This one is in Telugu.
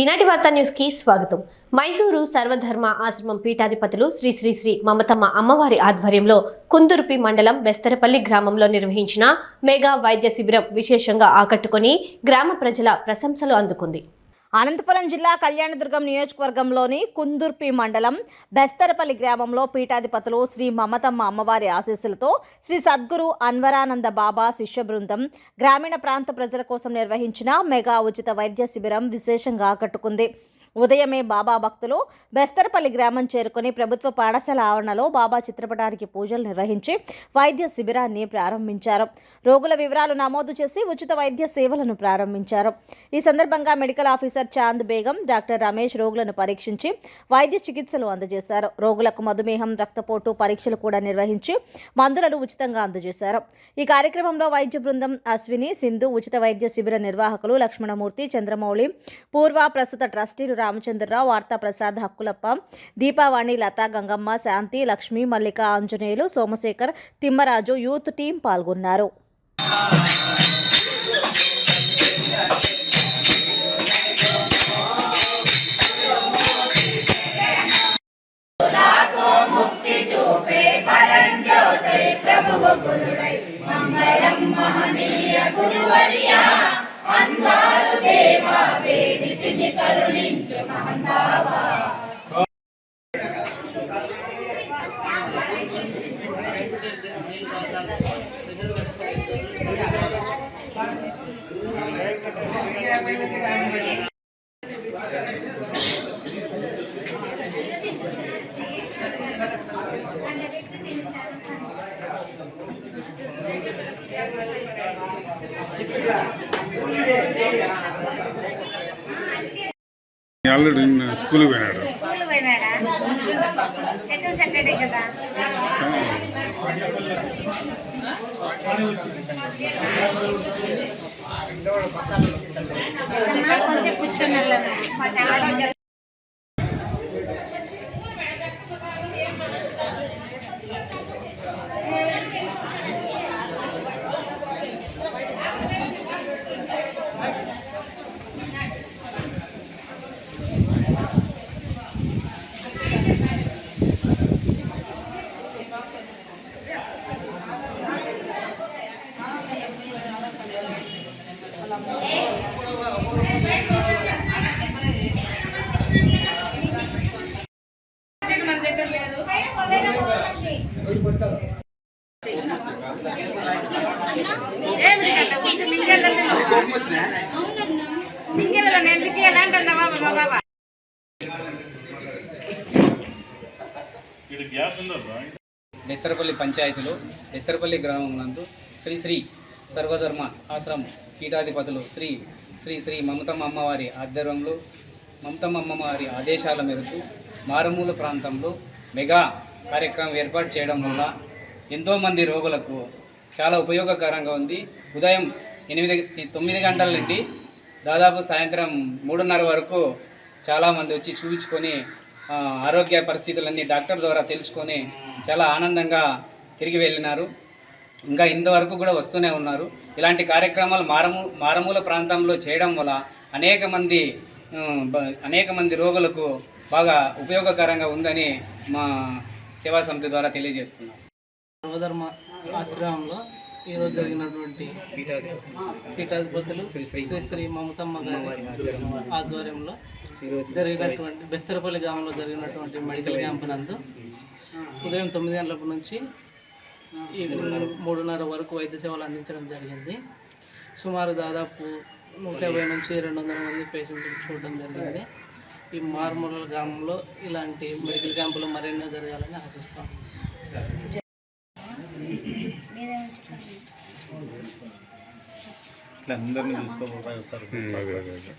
ఈనాటి వార్తా న్యూస్కి స్వాగతం. మైసూరు సర్వధర్మ ఆశ్రమం పీఠాధిపతులు శ్రీ శ్రీ శ్రీ మమతమ్మ అమ్మవారి ఆధ్వర్యంలో కుందుర్పి మండలం బెస్తరపల్లి గ్రామంలో నిర్వహించిన మెగా వైద్య శిబిరం విశేషంగా ఆకట్టుకొని గ్రామ ప్రజల ప్రశంసలు అందుకుంది. అనంతపురం జిల్లా కళ్యాణదుర్గం నియోజకవర్గంలోని కుందుర్పి మండలం బెస్తరపల్లి గ్రామంలో పీఠాధిపతులు శ్రీ మమతమ్మ అమ్మవారి ఆశీస్సులతో శ్రీ సద్గురు అన్వరానంద బాబా శిష్య బృందం గ్రామీణ ప్రాంత ప్రజల కోసం నిర్వహించిన మెగా ఉచిత వైద్య శిబిరం విశేషంగా ఆకట్టుకుంది. ఉదయమే బాబా భక్తులు బెస్తరపల్లి గ్రామం చేరుకుని ప్రభుత్వ పాఠశాల ఆవరణలో బాబా చిత్రపటానికి పూజలు నిర్వహించి వైద్య శిబిరాన్ని ప్రారంభించారు. రోగుల వివరాలు నమోదు చేసి ఉచిత వైద్య సేవలను ప్రారంభించారు. ఈ సందర్భంగా medical officer Chand Begum doctor Ramesh రోగులను పరీక్షించి వైద్య చికిత్సలు అందజేశారు. రోగులకు మధుమేహం రక్తపోటు పరీక్షలు కూడా నిర్వహించి మందులను ఉచితంగా అందజేశారు. ఈ కార్యక్రమంలో వైద్య బృందం అశ్విని సింధు ఉచిత వైద్య శిబిర నిర్వాహకులు లక్ష్మణమూర్తి చంద్రమౌళి పూర్వ ప్రస్తుత ట్రస్టీలు రామచంద్రరావు వార్తా ప్రసాద్ హక్కులప్ప దీపావాణి లతా గంగమ్మ శాంతి లక్ష్మి మల్లిక ఆంజనేయులు సోమశేఖర్ తిమ్మరాజు యూత్ టీం పాల్గొన్నారు. ఆల్రెడీ స్కూల్కి పోయినాడు school సెకండ్ సాటర్డే కదా అమ్మా, కొంచెం కూర్చొని స్కూల్కి పోయినాడు. చాలా మింగెళ్ళను ఎందుకు? ఎలాంటి బాబా బాబా బెస్తరపల్లి పంచాయతీలో బెస్తరపల్లి గ్రామం నందు శ్రీ శ్రీ సర్వధర్మ ఆశ్రమం పీఠాధిపతులు శ్రీ శ్రీ శ్రీ మమతమ్మ అమ్మవారి ఆధ్వర్యంలో మమతమ్మ అమ్మవారి ఆదేశాల మేరకు మారుమూల ప్రాంతంలో మెగా కార్యక్రమం ఏర్పాటు చేయడం వల్ల ఎంతోమంది రోగులకు చాలా ఉపయోగకరంగా ఉంది. ఉదయం ఎనిమిది తొమ్మిది గంటల నుండి దాదాపు సాయంత్రం మూడున్నర వరకు చాలామంది వచ్చి చూపించుకొని ఆరోగ్య పరిస్థితులన్నీ డాక్టర్ ద్వారా తెలుసుకొని చాలా ఆనందంగా తిరిగి వెళ్ళినారు. ఇంకా ఇంతవరకు కూడా వస్తూనే ఉన్నారు. ఇలాంటి కార్యక్రమాలు మారము మారుమూల ప్రాంతంలో చేయడం వల్ల అనేక మంది అనేక మంది రోగులకు బాగా ఉపయోగకరంగా ఉందని మా సేవా సమితి ద్వారా తెలియజేస్తున్నాం. సర్వధర్మ ఆశ్రమంలో ఈరోజు జరిగినటువంటి పీఠాధిపతులు శ్రీ శ్రీ మమతమ్మ గారి ఆధ్వర్యంలో జరిగినటువంటి బెస్తరపల్లి గ్రామంలో జరిగినటువంటి మెడికల్ క్యాంప్ నందు ఉదయం తొమ్మిది గంటల నుంచి మూడున్నర వరకు వైద్య సేవలు అందించడం జరిగింది. సుమారు దాదాపు నూట యాభై నుంచి రెండు వందల మంది పేషెంట్లు చూడడం జరిగింది. ఈ మారుమూల గ్రామంలో ఇలాంటి మెడికల్ క్యాంపులు మరెన్నో జరగాలని ఆశిస్తాం. అందరినీ అదే అదే.